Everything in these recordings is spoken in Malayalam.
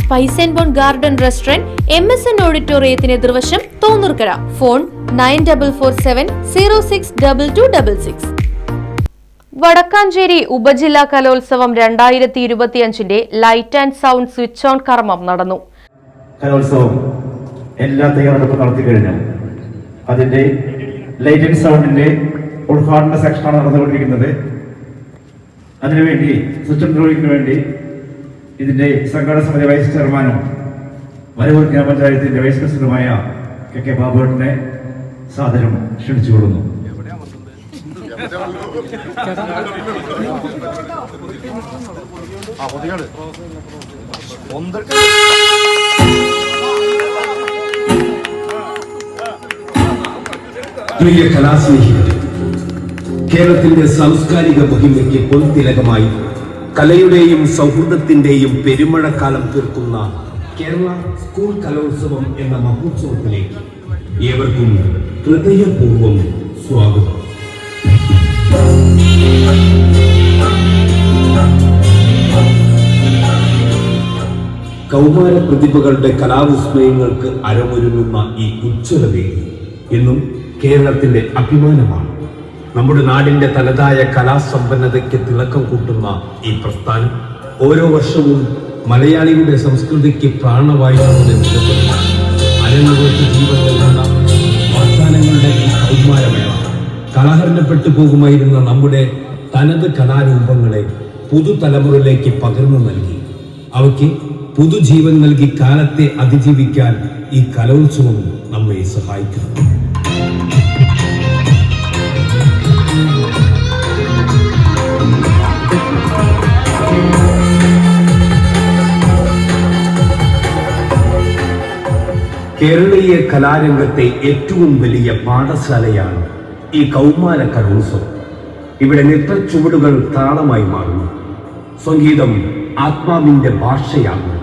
Spice and Bone Garden Restaurant M S N ഓഡിറ്റോറിയത്തിന് എതിർവശം Thonnurkkara. Phone nine double four seven zero six double two double six. Vadakkanchery ഉപജില്ലാ കലോത്സവം രണ്ടായിരത്തി ഇരുപത്തിയഞ്ചിന്റെ light and sound switch on കർമ്മം നടന്നു. കലോത്സവം എല്ലാ തയ്യാറെടുപ്പും നടത്തി കഴിഞ്ഞു. അതിന്റെ ലൈറ്റ് ആൻഡ് സൗണ്ടിന്റെ ഉദ്ഘാടന സെക്ഷനാണ് നടന്നുകൊണ്ടിരിക്കുന്നത്. അതിനുവേണ്ടി സ്വിച്ച് ഓൺ വേണ്ടി ഇതിന്റെ സംഘാടന സമിതി വൈസ് ചെയർമാനും വരവൂർ ഗ്രാമപഞ്ചായത്തിന്റെ വൈസ് പ്രസിഡന്റുമായ കെ കെ ബാബുവേട്ടനെ സാദരം ക്ഷണിച്ചുകൊള്ളുന്നു. പ്രിയ കലാസ്നേഹികൾ കേരളത്തിന്റെ സാംസ്കാരിക മഹിമയ്ക്ക് പൊൻതിലകമായി കലയുടെയും സൗഹൃദത്തിന്റെയും പെരുമഴക്കാലം തീർക്കുന്ന കേരള സ്കൂൾ കലോത്സവം എന്ന മഹോത്സവത്തിലേക്ക് ഏവർക്കും ഹൃദയപൂർവം സ്വാഗതം. കൗമാര പ്രതിഭകളുടെ കലാവിസ്മയങ്ങൾക്ക് അരമൊരുങ്ങുന്ന ഈ ഉജ്ജ്വലവേദി എന്നും കേരളത്തിന്റെ അഭിമാനമാണ്. നമ്മുടെ നാടിന്റെ തനതായ കലാസമ്പന്നതയ്ക്ക് തിളക്കം കൂട്ടുന്ന ഈ പ്രസ്ഥാനം ഓരോ വർഷവും മലയാളിയുടെ സംസ്കൃതിക്ക് പ്രാണവായുവിന്റെ നിലനിൽക്കുന്ന അരങ്ങുകൾക്ക് ജീവൻ നൽകുന്ന വാഗ്ദാനങ്ങളുടെ ഈ പോകുമായിരുന്ന നമ്മുടെ തനത് കലാരൂപങ്ങളെ പുതുതലമുറയിലേക്ക് പകർന്നു നൽകി. അവയ്ക്ക് പുതുജീവൻ നൽകി കാലത്തെ അതിജീവിക്കാൻ ഈ കലോത്സവം നമ്മെ സഹായിക്കുന്നു. കേരളീയ കലാരംഗത്തെ ഏറ്റവും വലിയ പാഠശാലയാണ് ഈ കൗമാര കലോത്സവം ഇവിടെ നൃത്ത ചുവടുകൾ താളമായി മാറുന്നു. സംഗീതം ആത്മാവിന്റെ ഭാഷയാകുന്നു.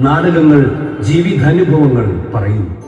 നാടകങ്ങൾ ജീവിതാനുഭവങ്ങൾ പറയുന്നു.